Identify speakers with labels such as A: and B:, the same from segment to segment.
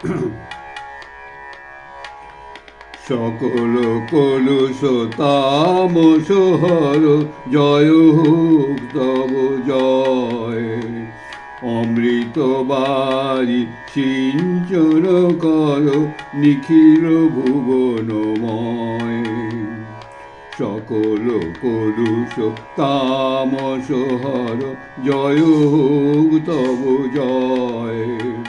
A: সকল কলুষ তামস জয় হোক তব জয়। অমৃত বাড়ি সিঞ্চন কর, নিখিল ভুবনময় সকল কলুষ তামস হর জয় হোক তব জয়।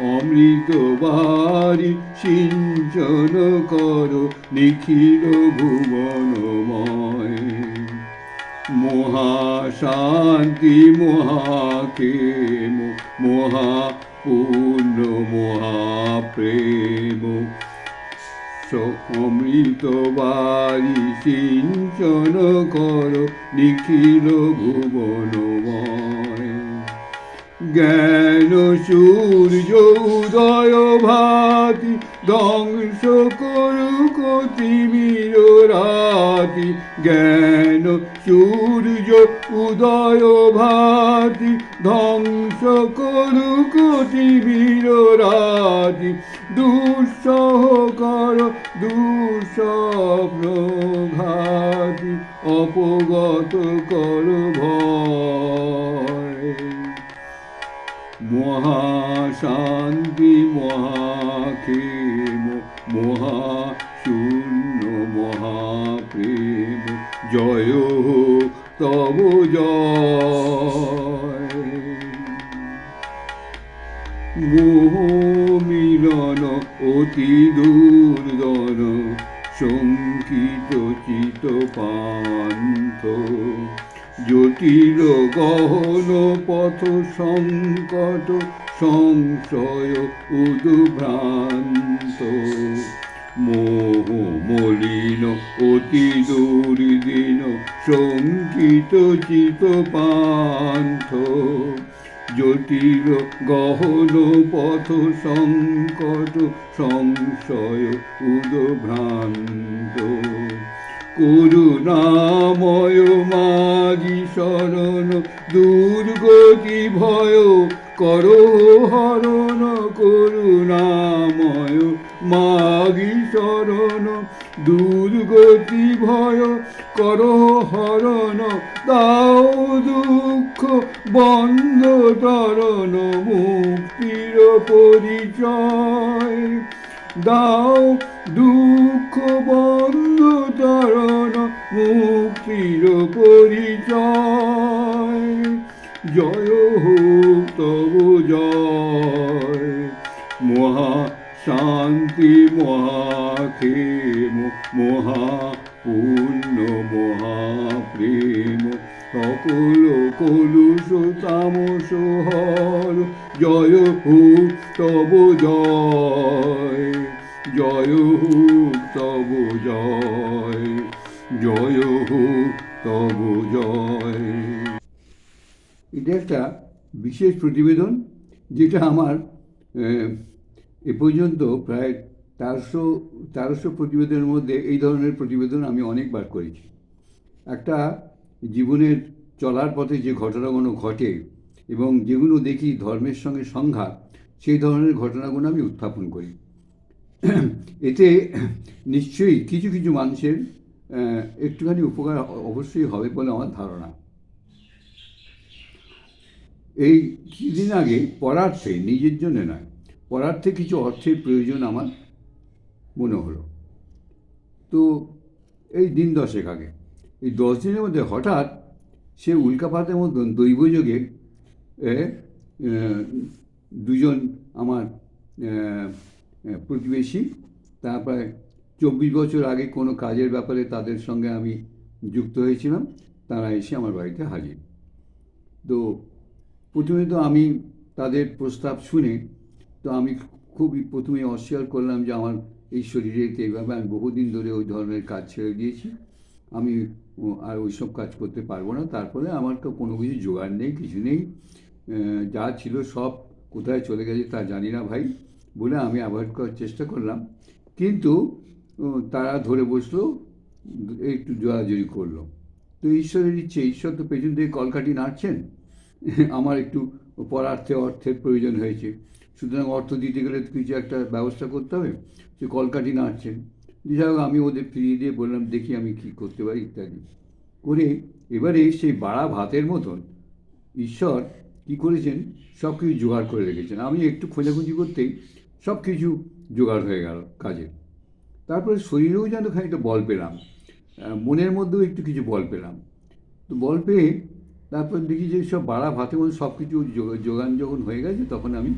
A: অমৃত বাড়ি সিঞ্চন কর, নিখিল ভুবনময়। মহাশান্তি, মহাক্ষেম, মহাপূর্ণ, মহাপ্রেম। অমৃত বাড়ি সিঞ্চন কর, নিখিল ভুবনময়। জ্ঞান সূর্য উদয় ভাতি, ধ্বংস করু কতিমির রাতি। জ্ঞান সূর্য উদয় ভাতি, ধ্বংস করু কতিমির রাতি। দুঃসহ কর, দুঃস্বপ্ন ঘাতি, অপগত কর ভয়। মহাশান্তি মহাক্ষেম মহাশূন্য মহাপ্রেম। জয় তব জয়। মোহ মিলন অতি দুর্দন শঙ্কিত চিত পান্থ। জটিল গহন পথ সংকট সংশয় উদ্ভ্রান্ত। মোহ মলিন অতি দুর্দিন শঙ্কিত চিত পান্থ জটিল গহন পথ সংকট সংশয় উদ্ভ্রান্ত। করুণাময় মাগি শরণ, দুর্গতি ভয় কর হরণ, করুণাময় মাগি শরণ, দুর্গতি ভয় কর হরণ, দাও দুঃখ বন্ধ তরণ, মুক্তির পরিচয় দাও দুঃখ বন্ধ তরণ মুক্তির পরিচয়। জয় হোক তব জয়। মহা শান্তি মহাক্ষেম মহাপূর্ণ মহাপ্রেম সকল কলুষ, তামস, হর। জয় হোক তব জয়। জয় তব জয় জয় তব জয়। এটা একটা বিশেষ প্রতিবেদন, যেটা আমার এ পর্যন্ত প্রায় তেরোশো তেরোশো প্রতিবেদনের মধ্যে এই ধরনের প্রতিবেদন আমি অনেকবার করেছি। একটা জীবনের চলার পথে যে ঘটনাগুলো ঘটে এবং যেগুলো দেখি ধর্মের সঙ্গে সংঘাত, সেই ধরনের ঘটনাগুলো আমি উত্থাপন করি। এতে নিশ্চয়ই কিছু কিছু মানুষের একটুখানি উপকার অবশ্যই হবে বলে আমার ধারণা। এই কিছুদিন আগে পরার্থে নিজের জন্য নয় পরার্থে কিছু অর্থের প্রয়োজন আমার মনে হলো। তো এই দিন দশেক আগে, এই দশ দিনের মধ্যে হঠাৎ সে উল্কাপাতের মতন দৈবযোগে দুজন আমার প্রতিবেশী। তারপরে চব্বিশ বছর আগে কোনো কাজের ব্যাপারে তাদের সঙ্গে আমি যুক্ত হয়েছিলাম। তারা এসে আমার বাড়িতে হাজির। তো প্রথমে তো আমি তাদের প্রস্তাব শুনে, তো আমি খুবই প্রথমে অস্বীকার করলাম যে আমার এই শরীরে তো এইভাবে আমি বহুদিন ধরে ওই ধরনের কাজ ছেড়ে দিয়েছি। আমি আর ওইসব কাজ করতে পারব না। তারপরে আমার তো কোনো কিছু জোগাড় নেই, কিছু নেই। যা ছিল সব কোথায় চলে গেছে তা জানি না ভাই। বলে আমি অ্যাভয়েড করার চেষ্টা করলাম। কিন্তু তারা ধরে বসল, একটু জোরাজুরি করল। তো ঈশ্বরের ইচ্ছে, ঈশ্বর তো পেছন থেকে কলকাঠি নাড়ছেন। আমার একটু পরার্থে অর্থের প্রয়োজন হয়েছে। সুতরাং অর্থ দিতে গেলে কিছু একটা ব্যবস্থা করতে হবে। সে কলকাঠি নাড়ছেন। যাই হোক, আমি ওদের ফিরিয়ে দিয়ে বললাম, দেখি আমি কী করতে পারি, ইত্যাদি। করে এবারে সেই বাড়া ভাতের মতন ঈশ্বর কী করেছেন? সব কিছু জোগাড় করে রেখেছেন। আমি একটু খোঁজাখুঁজি করতেই সব কিছু জোগাড় হয়ে গেল কাজে। তারপরে শরীরেও যেন খানিকটা বল পেলাম। মনের মধ্যেও একটু কিছু বল পেলাম। তো বল পেয়ে তারপর দেখি যে সব বাড়া ভাতে মধ্যে সব কিছু জোগান যখন হয়ে গেছে তখন আমি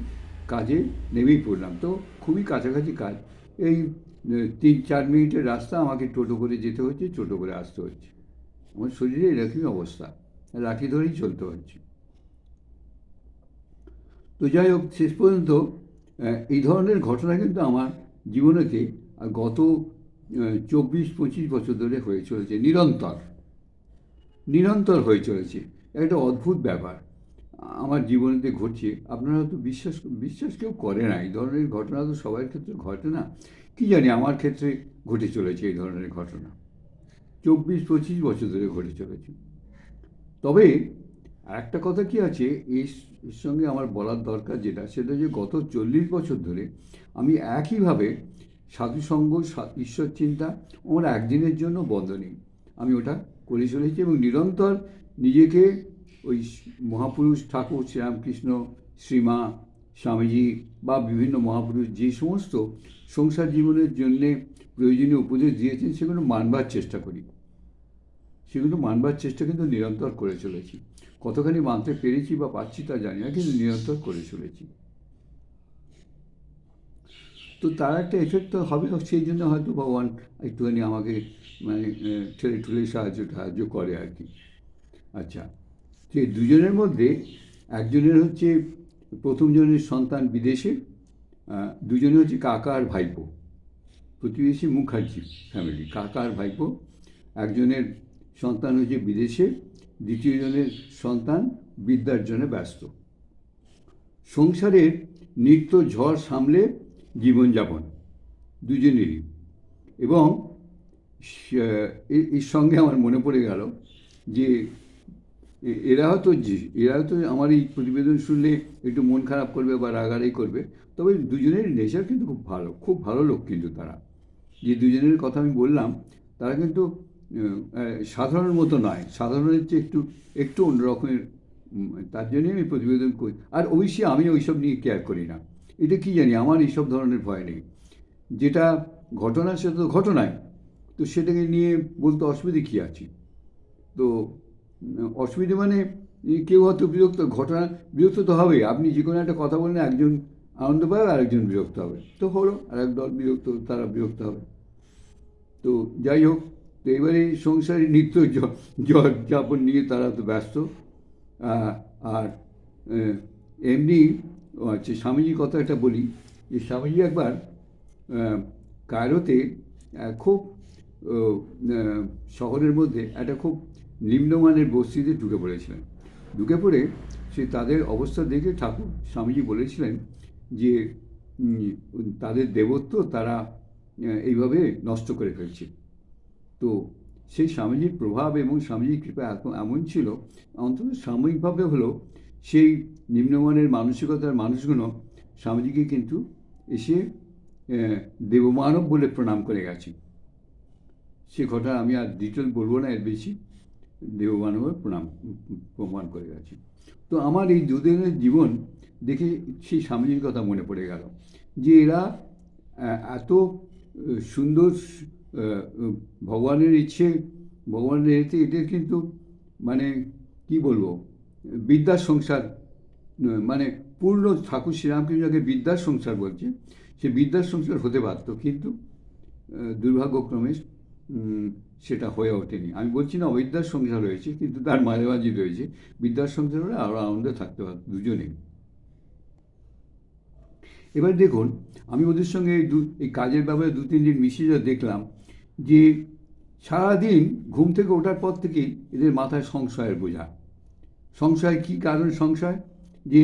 A: কাজে নেমেই পড়লাম। তো খুবই কাছাকাছি কাজ। এই তিন চার মিনিটের রাস্তা আমাকে টোটো করে যেতে হচ্ছে, টোটো করে আসতে হচ্ছে। আমার শরীরে এরকমই অবস্থা। লাঠি ধরেই চলতে হচ্ছে। তো যাই হোক, শেষ পর্যন্ত এই ধরনের ঘটনা কিন্তু আমার জীবনেতে গত চব্বিশ, পঁচিশ বছর ধরে হয়ে চলেছে, নিরন্তর। নিরন্তর হয়ে চলেছে। একটা অদ্ভুত ব্যাপার। আমার জীবনেতে ঘটছে, আপনারা তো বিশ্বাস বিশ্বাস কেউ করে না। এই ধরনের ঘটনা তো সবার ক্ষেত্রে ঘটে না। কি জানি, আমার ক্ষেত্রে ঘটে চলেছে এই ধরনের ঘটনা। চব্বিশ, পঁচিশ বছর ধরে ঘটে চলেছে। তবে আরেকটা কথা কি আছে? এর সঙ্গে আমার বলার দরকার যেটা, সেটা যে গত চল্লিশ বছর ধরে আমি একইভাবে সাধুসঙ্গ ঈশ্বর চিন্তা আমার একদিনের জন্য বন্ধ নেই। আমি ওটা করে চলেছি এবং নিরন্তর নিজেকে ওই মহাপুরুষ ঠাকুর শ্রীরামকৃষ্ণ, শ্রীমা, স্বামীজি বা বিভিন্ন মহাপুরুষ যে সমস্ত সংসার জীবনের জন্যে প্রয়োজনীয় উপদেশ দিয়েছেন, সেগুলো মানবার চেষ্টা করি। সেগুলো মানবার চেষ্টা কিন্তু নিরন্তর করে চলেছি। কতখানি মানতে পেরেছি বা পাচ্ছি তা জানি না, কিন্তু নিরন্তর করে চলেছি। তো তার একটা এফেক্ট তো হবে সেই জন্য হয়তো ভগবান একটুখানি আমাকে মানে ঠেলে ঠুলে সাহায্য সাহায্য করে আর কি। আচ্ছা সেই দুজনের মধ্যে একজনের হচ্ছে প্রথম জনের সন্তান বিদেশে দুজনে হচ্ছে কাকা আর ভাইপো। প্রতিবেশী মুখার্জি ফ্যামিলি কাকা আর ভাইপো। একজনের সন্তান হয়েছে বিদেশে, দ্বিতীয় জনের সন্তান বিদ্যার জন্য ব্যস্ত। সংসারের নিত্য ঝড় সামলে জীবনযাপন, দুজনেরই। এবং এর সঙ্গে আমার মনে পড়ে গেল যে এরা হয়তো এরা হয়তো আমার এই প্রতিবেদন শুনলে একটু মন খারাপ করবে বা রাগারাগি করবে, তবে দুজনের নেচার কিন্তু খুব ভালো খুব ভালো লোক কিন্তু তারা। যে দুজনের কথা আমি বললাম, তারা কিন্তু সাধারণের মতো নয়। সাধারণের চেয়ে একটু একটু অন্যরকমের তার জন্যই আমি প্রতিবেদন করি। আর অবশ্যই আমি ওইসব নিয়ে কেয়ার করি না। এটা কি জানি, আমার এইসব ধরনের ভয় নেই। যেটা ঘটনা, সেটা তো ঘটনায় তো সেটাকে নিয়ে বলতে অসুবিধে কী আছে? তো, অসুবিধে মানে কেউ হয়তো বিরক্ত, ঘটনা, বিরক্ত তো হবে। আপনি যে কোনো একটা কথা বললেন, একজন আনন্দ পাবে আর একজন বিরক্ত হবে। তো হলো আর এক দল বিরক্ত, তারা বিরক্ত হবে। তো যাই হোক তো এবারে সংসারে নিত্য জ- জ- যাপন নিয়ে তারা তো ব্যস্ত। আর এমনি আচ্ছা স্বামীজির কথা একটা বলি। যে স্বামীজি একবার কায়রোতে খুব শহরের মধ্যে একটা খুব নিম্নমানের বস্তিতে ঢুকে পড়েছিলেন। ঢুকে পড়ে সে তাদের অবস্থা দেখে ঠাকুর, স্বামীজি বলেছিলেন যে তাদের দেবত্ব তারা এইভাবে নষ্ট করে ফেলছে। তো সেই স্বামীজির প্রভাব এবং স্বামীজির কৃপা এমন ছিল, অন্তত সাময়িকভাবে হলো সেই নিম্নমানের মানসিকতার মানুষগুলো স্বামীজিকে কিন্তু এসে দেবমানব বলে প্রণাম করে গেছে। সে ঘটনা আমি আর ডিটেল বলব না, এর বেশি। দেবমানবের প্রণাম, প্রমাণ করে গেছে। তো আমার এই দুদিনের জীবন দেখে সেই স্বামীজির কথা মনে পড়ে গেল যে এরা এত সুন্দর ভগবানের ইচ্ছে, ভগবানের এতে এদের কিন্তু মানে কি বলব? বিদ্যার সংসার মানে পূর্ণ ঠাকুর শ্রীরামকৃষ্ণকে বিদ্যার সংসার বলছে, সে বিদ্যার সংসার হতে পারত কিন্তু দুর্ভাগ্যক্রমে সেটা হয়ে ওঠেনি। আমি বলছি না অবিদ্যার সংসার রয়েছে, কিন্তু তার মাঝামাঝি রয়েছে। বিদ্যার সংসার হলে আরও আনন্দে থাকতে পারত দুজনেই এবার দেখুন, আমি ওদের সঙ্গে এই দু, এই কাজের ব্যাপারে দু, তিন দিন মিশিয়ে দেখলাম যে সারাদিন ঘুম থেকে ওঠার পর থেকেই এদের মাথায় সংশয়ের বোঝা। সংশয় কী কারণ সংশয়? যে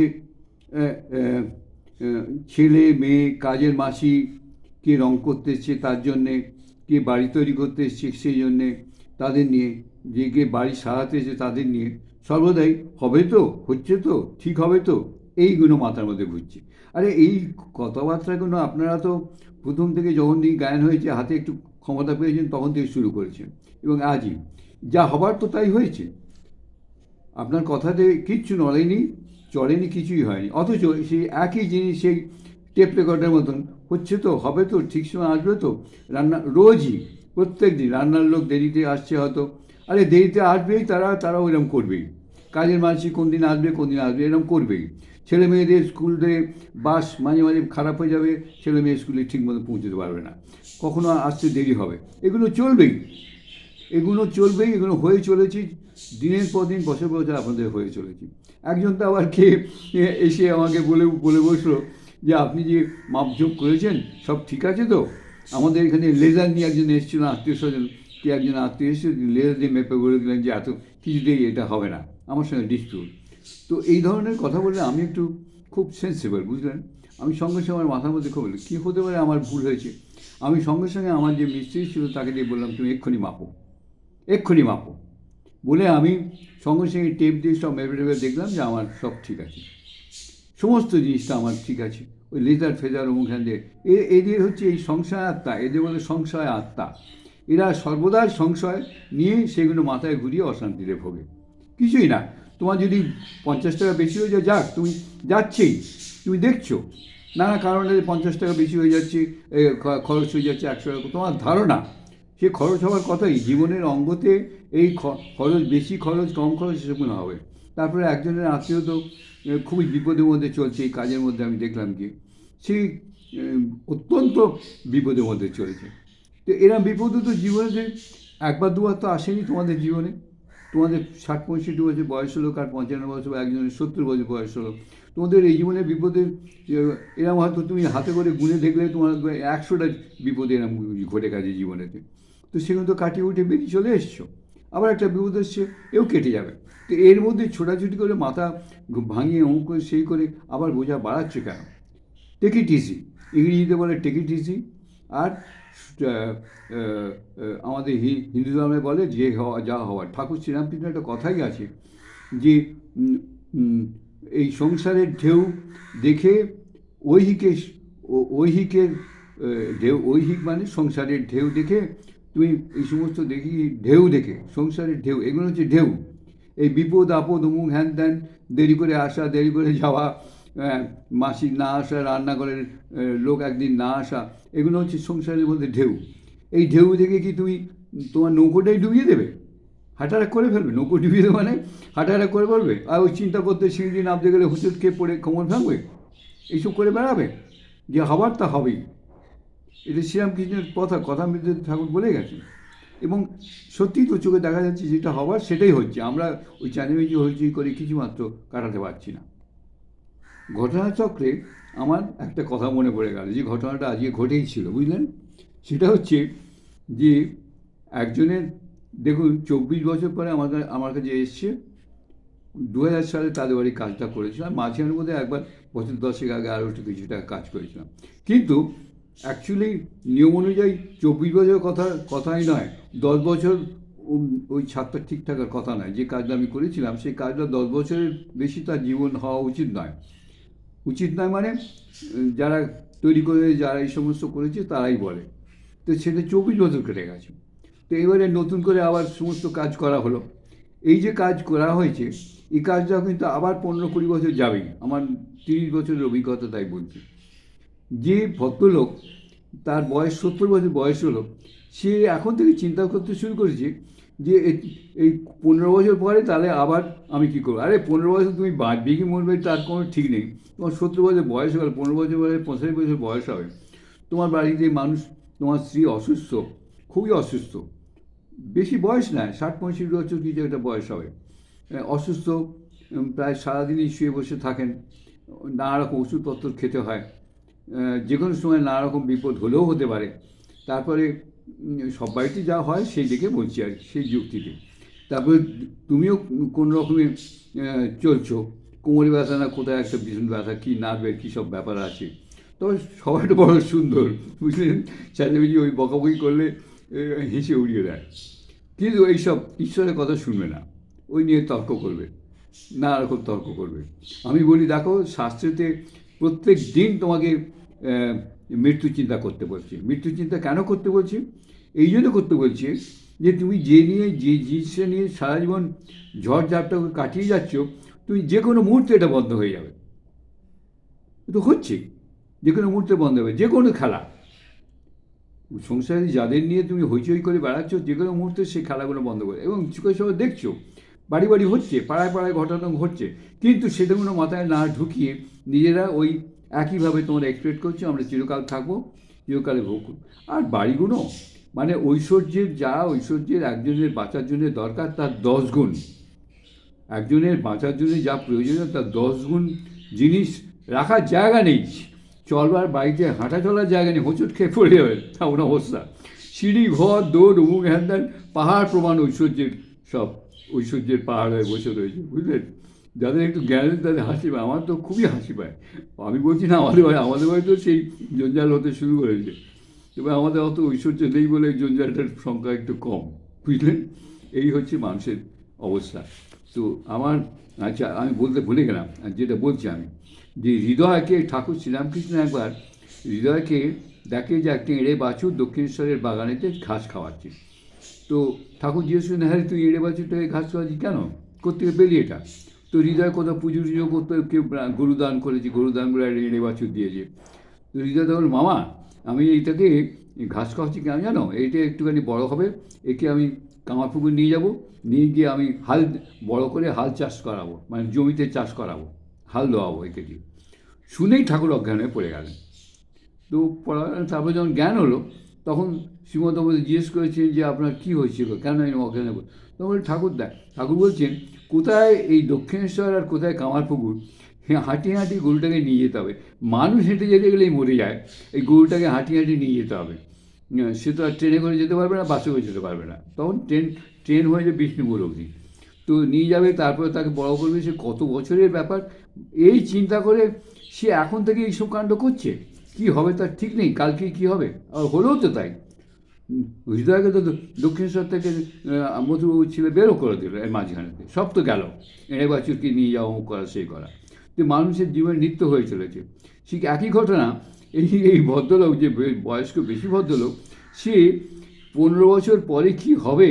A: ছেলে, মেয়ে, কাজের মাসি, কে রং করতে এসছে তার জন্যে, কে বাড়ি তৈরি করতে এসছে সেই জন্যে, তাদের নিয়ে, যে কে বাড়ি সারাতে এসে তাদের নিয়ে, সর্বদাই হবে তো, হচ্ছে তো, ঠিক হবে তো, এইগুলো মাথার মধ্যে ঘুরছে। আরে এই কথাবার্তাগুলো আপনারা তো প্রথম থেকে যখন গায়ন হয়েছে, হাতে একটু ক্ষমতা পেয়েছেন, তখন থেকে শুরু করেছেন। এবং আজই। যা হবার তো তাই হয়েছে। আপনার কথাতে কিচ্ছু নড়েনি চড়েনি কিছুই হয়নি। অথচ সেই একই জিনিস, সেই টেপ রেকর্ডের মতন। হচ্ছে তো, হবে তো, ঠিক সময় আসবে তো। রান্না, রোজই, প্রত্যেক দিন রান্নার লোক দেরিতে আসছে হয়তো। আরে, দেরিতে আসবেই তারা তারা ওইরকম করবেই। কাজের মানুষই কোন দিন আসবে, কোন দিন আসবে এরকম করবেই। ছেলে মেয়েদের স্কুল থেকে বাস মাঝে মাঝে খারাপ হয়ে যাবে ছেলে মেয়ে স্কুলে ঠিকমতো পৌঁছতে পারবে না। কখনো আসতে দেরি হবে। এগুলো চলবেই। এগুলো চলবেই, এগুলো হয়ে চলেছে। দিনের পর দিন, বছর বছর আপনাদের হয়ে চলেছে। একজন তো আবার কে এসে আমাকে বলে বলে বসল যে, আপনি যে মাপঝোপ করেছেন, সব ঠিক আছে তো? আমাদের এখানে লেজার নিয়ে একজন এসেছিল, আত্মীয় স্বজন। কে একজন আত্মীয় এসেছিল লেজার দিয়ে মেপে বলে দিলেন যে, এত কিছুতেই এটা হবে না। আমার সঙ্গে ডিসপিউট তো এই ধরনের কথা বললে আমি একটু খুব সেন্সিবল বুঝলেন? আমি সঙ্গে সঙ্গে আমার মাথার মধ্যে খুব কী হতে পারে আমার ভুল হয়েছে? আমি সঙ্গে সঙ্গে আমার যে মিস্ত্রি ছিল তাকে দিয়ে বললাম, তুমি এক্ষুনি মাপো এক্ষুনি মাপো। বলে আমি সঙ্গে সঙ্গে টেপ দিয়ে সব মেপে টেপে দেখলাম যে আমার সব ঠিক আছে। সমস্ত জিনিসটা আমার ঠিক আছে। ওই লেজার ফেজার ওখান দিয়ে। এদের হচ্ছে এই সংশয় আত্মা, এদের বলে সংশয় আত্মা। এরা সর্বদা সংশয় নিয়ে সেগুলো মাথায় ঘুরিয়ে অশান্তিতে ভোগে। কিছুই না। তোমার যদি পঞ্চাশ টাকা বেশি হয়ে যায়, যাক, তুমি যাচ্ছেই, তুমি দেখছ। নানা কারণে পঞ্চাশ টাকা বেশি হয়ে যাচ্ছে খরচ হয়ে যাচ্ছে একশো টাকা। তোমার ধারণা, সে খরচ হওয়ার কথাই, জীবনের অঙ্গতে এই খরচ, বেশি খরচ, কম খরচ সেরকম হবে। তারপরে একজনের আত্মীয় তো খুবই বিপদের মধ্যে চলছে, এই কাজের মধ্যে আমি দেখলাম কি, সে অত্যন্ত বিপদের মধ্যে চলেছে। তো এরা বিপদে তো জীবনে একবার দুবার তো আসেনি তোমাদের জীবনে। তোমাদের ষাট পঁয়ষট্টি বছর বয়স হলো কার পঞ্চান্ন বছর বা একজনের সত্তর বছর বয়স হলো। তোমাদের এই জীবনে বিপদে এরকম হয়তো তুমি হাতে করে গুনে দেখলে তোমার একশোটা বিপদে এরকম ঘটে গেছে জীবনেতে। তো সেগুলো তো কাটিয়ে উঠে বেরিয়ে চলে এসছো। আবার একটা বিপদ এসছে এও কেটে যাবে। তো এর মধ্যে ছোটাছুটি করে মাথা ভাঙিয়ে অঙ্ক করে সেই করে আবার বোঝা বাড়াচ্ছে কেন? টেকিটিসি ইংরেজিতে বলে আর আহ, আহ, আহ, আমাদের হিন্দু ধর্মে বলে যে হওয়া, যা হওয়ার। ঠাকুর শ্রীরামকৃষ্ণের একটা কথাই আছে যে এই সংসারের ঢেউ দেখে ঐহিকে ঐহিকের ঢেউ, ঐহিক মানে সংসারের ঢেউ দেখে, তুমি এই সমস্ত দেখি ঢেউ দেখে, সংসারের ঢেউ, এগুলো হচ্ছে ঢেউ। এই বিপদ, আপদ, অমুক, হ্যান ত্যান, দেরি করে আসা, দেরি করে যাওয়া মাসি না আসা রান্নাঘরের লোক একদিন না আসা, এগুলো হচ্ছে সংসারের মধ্যে ঢেউ। এই ঢেউ দেখে কি তুমি তোমার নৌকোটাই ডুবিয়ে দেবে? হাঁটারা করে ফেলবে? নৌকো ডুবিয়ে দেবে মানে হাঁটারা করে ফেলবে? আর ওই চিন্তা করতে সিঁড়ি নামতে গেলে হুচুট খেয়ে পড়ে কোমর ভাঙবে? এইসব করে বেড়াবে? যে হবার তা হবেই। এটা শ্রীরামকৃষ্ণের কথা কথা ঠাকুর বলে গেছেন। এবং সত্যিই তো চোখে দেখা যাচ্ছে যেটা হবার সেটাই হচ্ছে। আমরা ওই চানিমিচি হইচই করে কিছুমাত্র কাটাতে পারছি না। ঘটনাচক্রে আমার একটা কথা মনে পড়ে গেল যে ঘটনাটা আজকে ঘটেই ছিল, বুঝলেন? সেটা হচ্ছে যে একজনের, দেখুন, চব্বিশ বছর পরে আমার আমার কাছে এসছে। দু হাজার সালে তাদের বাড়ি কাজটা করেছিলাম। মাঝখানের মধ্যে একবার বছর দশেক আগে আরও একটু কিছু টাকা কাজ করেছিলাম। কিন্তু অ্যাকচুয়ালি নিয়ম অনুযায়ী চব্বিশ বছর কথা, কথাই নয়, দশ বছর ওই ছাত্র ঠিক থাকার কথা নয়। যে কাজটা আমি করেছিলাম, সেই কাজটা দশ বছরের বেশি তার জীবন হওয়া উচিত নয়। উচিত নয় মানে যারা তৈরি করে, যারা এই সমস্ত করেছে তারাই বলে। তো সেটা চব্বিশ বছর কেটে গেছে। তো এবারে নতুন করে আবার সমস্ত কাজ করা হলো। এই যে কাজ করা হয়েছে, এই কাজটা কিন্তু আবার পনেরো কুড়ি বছর যাবেই। আমার তিরিশ বছরের অভিজ্ঞতা তাই বলছি। যে ভদ্রলোক, তার বয়স সত্তর বছর বয়স হলো সে এখন থেকে চিন্তা করতে শুরু করেছে যে এই পনেরো বছর পরে তাহলে আবার আমি কী করব? আরে পনেরো বছর তুমি বাঁচবে কি মরবে তার কোনো ঠিক নেই। তোমার সত্তর বছর বয়স গেল, পনেরো বছর পরে পঁচাশি বছর বয়স হবে। তোমার বাড়িতে মানুষ, তোমার স্ত্রী অসুস্থ, খুবই অসুস্থ। বেশি বয়স নয়, ষাট, পঁয়ষট্টি বছর কিছু একটা বয়স হবে। অসুস্থ প্রায় সারাদিনই শুয়ে বসে থাকেন। নানা রকম ওষুধপত্র খেতে হয়। যে কোনো সময় নানা রকম বিপদ হলেও হতে পারে। তারপরে সব বাড়িতে যা হয় সেই দিকে বলছি আর সেই যুক্তিতে তারপরে তুমিও কোনো রকমে চলছো? কোমরে ব্যথা না কোথায় একটা ভীষণ ব্যথা, কী নার্ভের কী সব ব্যাপার আছে? তবে সবাইটা বড় সুন্দর, বুঝলেন? চাচামেচি ওই বকাবকি করলে হেসে উড়িয়ে দেয়। কিন্তু এইসব ঈশ্বরের কথা শুনবে না। ওই নিয়ে তর্ক করবে। নানা রকম তর্ক করবে। আমি বলি, দেখো, শাস্ত্রেতে প্রত্যেক দিন তোমাকে মৃত্যু চিন্তা করতে বলছি। মৃত্যু চিন্তা কেন করতে বলছি? এই জন্য করতে বলছি যে, তুমি যে নিয়ে, যে জিনিসটা নিয়ে সারা জীবন ঝড় ঝাপটাকে কাটিয়ে যাচ্ছ, তুমি যে কোনো মুহূর্তে এটা বন্ধ হয়ে যাবে। তো হচ্ছে। যে কোনো মুহূর্তে বন্ধ হবে। যে কোনো খেলা। সংসারে যাদের নিয়ে তুমি হইচই করে বেড়াচ্ছ, যে কোনো মুহূর্তে সেই খেলাগুলো বন্ধ করে। এবং চোখের দেখছ, বাড়ি বাড়ি হচ্ছে, পাড়ায় পাড়ায় ঘটনা ঘটছে। কিন্তু সেটাগুলো মাথায় না ঢুকিয়ে নিজেরা ওই একইভাবে তোমরা এক্সপেক্ট করছ, আমরা চিরকাল থাকব, চিরকালে ভোগ। আর বাড়িগুলো মানে ঐশ্বর্যের যা ঐশ্বর্যের একজনের বাঁচার জন্য দরকার, তার দশ গুণ। একজনের বাঁচার জন্য যা প্রয়োজনীয়, তার দশ গুণ জিনিস রাখার জায়গা নেই। চলবার বাড়িতে হাঁটা চলার জায়গা নেই, হোঁচট খেয়ে পড়ে যাবে তেমন অবস্থা সিঁড়ি, ঘর, দৌড়, উমুক হ্যান্দান পাহাড় প্রমাণ ঐশ্বর্যের সব, ঐশ্বর্যের পাহাড় হয়ে বসে রয়েছে বুঝলেন যাদের একটু জ্ঞান আছে তাদের হাসি পায়। আমার তো খুবই হাসি পায়। আমি বলছি না আমাদের বাড়ি আমাদের বাড়ি তো সেই জঞ্জাল হতে শুরু করেছে। এবার আমাদের অত ঐশ্বর্য নেই বলে জঞ্জালটার সংখ্যা একটু কম বুঝলেন? এই হচ্ছে মানুষের অবস্থা। তো আমার আচ্ছা আমি বলতে ভুলে গেলাম আর যেটা বলছি আমি যে হৃদয়কে ঠাকুর শ্রীরামকৃষ্ণ একবার হৃদয়কে দেখে যে একটা এড়ে বাছুর দক্ষিণেশ্বরের বাগানেতে ঘাস খাওয়াচ্ছে। তো ঠাকুর জিজ্ঞেস করেন হ্যাঁ তুই এড়ে বাছুরটাকে ঘাস খাওয়াচ্ছি কেন? কোথেকে পেলি এটা? তো হৃদয় কোথাও পুজো টুজো করতে কেউ গরু দান করেছে গরু দান করে এড়ে বাছুর দিয়েছে। তো হৃদয় তখন, মামা, আমি এইটাকে ঘাস খাওয়াচ্ছি কেন জানো? এইটা একটুখানি বড় হবে, একে আমি কামারপুকুর নিয়ে যাব, নিয়ে গিয়ে আমি হাল বড় করে হাল চাষ করাবো মানে জমিতে চাষ করাবো, হাল দেওয়াবো একে দিয়ে। শুনেই ঠাকুর অজ্ঞান হয়ে পড়ে গেলেন। তো পড়া তারপরে যখন জ্ঞান হলো, তখন শ্রীমন্ত আমাদের জিজ্ঞেস করেছেন যে আপনার কী হয়েছিল কেন এই অজ্ঞানে পড়ে তখন ঠাকুর দেয় ঠাকুর বলছেন কোথায় এই দক্ষিণেশ্বর আর কোথায় কামারপুকুর হ্যাঁ হাঁটি হাঁটি গরুটাকে নিয়ে যেতে হবে। মানুষ হেঁটে যেতে গেলেই মরে যায় এই গরুটাকে হাঁটি হাঁটি নিয়ে যেতে হবে। আহ, সে তো আর ট্রেনে করে যেতে পারবে না বাসে করে যেতে পারবে না। তখন ট্রেন ট্রেন হয়ে যাবে বিষ্ণুপুর অবধি। তো নিয়ে যাবে তারপরে তাকে বড় করবে সে কত বছরের ব্যাপার? এই চিন্তা করে সে এখন থেকে এইসব কাণ্ড করছে? কি হবে তার ঠিক নেই? কালকে কি হবে? আর হলেও তো তাই। হৃদয়কে তো দক্ষিণেশ্বর থেকে মধুবাবু ছেলে বেরো করে দিল এর মাঝখানেতে সব তো গেল। এড়ে বাছুরকে নিয়ে যাওয়া অমুক করা, সেই করা। তো মানুষের জীবনে নিত্য হয়ে চলেছে। ঠিক একই ঘটনা, এই এই ভদ্রলোক যে বয়স্ক, বেশি ভদ্রলোক, সে পনেরো বছর পরে কি হবে,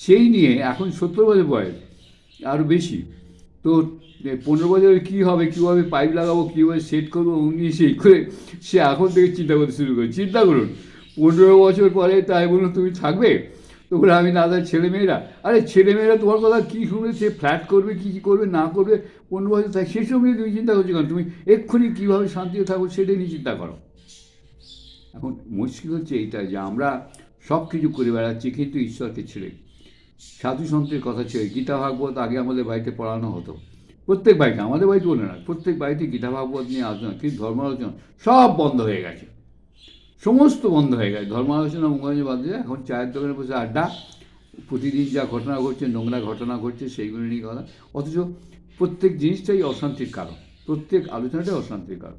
A: সেই নিয়ে এখন সত্তর বছর বয়স আরও বেশি। তো পনেরো বছরে কী হবে, কীভাবে পাইপ লাগাবো, কীভাবে সেট করব, উনি সেই করে সে এখন থেকে চিন্তা করতে শুরু করে চিন্তা করুন পনেরো বছর পরে তাই বলুন তুমি থাকবে? তো বলে আমি তার ছেলেমেয়েরা, আরে ছেলেমেয়েরা, তোমার কথা কী শুনবে সে ফ্ল্যাট করবে, কী কী করবে, না করবে? পনেরো বছর থাকে সেসব নিয়ে তুমি চিন্তা করছ কারণ তুমি এক্ষুনি কীভাবে শান্তিতে থাকো সেটাই নিয়ে চিন্তা করো। এখন মুশকিল হচ্ছে এইটা যে আমরা সব কিছু করে বেড়াচ্ছি, কিন্তু ঈশ্বরকে ছেড়ে। সাধু সন্তের কথা ছেড়ে, গীতা, ভাগবত আগে আমাদের বাড়িতে পড়ানো হতো। প্রত্যেক বাড়িতে, আমাদের বাড়িতে বলে না, প্রত্যেক বাড়িতে গীতা, ভাগবত নিয়ে আলোচনা, কিন্তু ধর্ম আলোচনা সব বন্ধ হয়ে গেছে। সমস্ত বন্ধ হয়ে গেছে। ধর্ম আলোচনা মুখোমুখি বাদ দিয়ে এখন চায়ের দোকানে বসে আড্ডা, প্রতিদিন যা ঘটনা ঘটছে, নোংরা ঘটনা ঘটছে, সেইগুলো নিয়ে কথা। অথচ প্রত্যেক জিনিসটাই অশান্তির কারণ। প্রত্যেক আলোচনাটাই অশান্তির কারণ।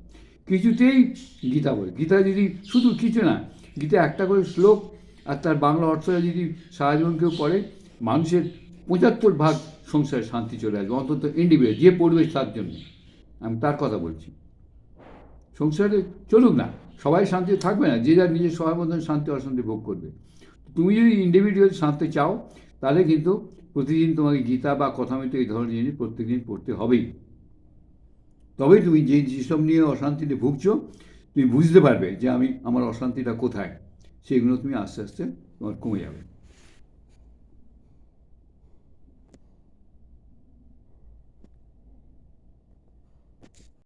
A: কিছুতেই গীতা বলে গীতা যদি শুধু কিছু না, গীতা একটা করে শ্লোক আর তার বাংলা অর্থটা যদি সারা জীবন কেউ পড়ে, মানুষের পঁচাত্তর ভাগ সংসারে শান্তি চলে আসবে অন্তত ইন্ডিভিজুয়াল যে পড়বে তার জন্য। আমি তার কথা বলছি। সংসারে চলুক না। সবাই শান্তি থাকবে না, যে যার নিজের সবার মতন শান্তি অশান্তি ভোগ করবে। তুমি যদি ইন্ডিভিজুয়াল শান্তি চাও, তাহলে কিন্তু প্রতিদিন তোমাকে গীতা বা কথামিত এই ধরনের জিনিস প্রত্যেকদিন পড়তে হবেই। তবেই তুমি যে যেসব নিয়ে অশান্তিতে ভুগছো, তুমি বুঝতে পারবে যে আমি, আমার অশান্তিটা কোথায়, সেগুলো তুমি আস্তে আস্তে তোমার কমে যাবে।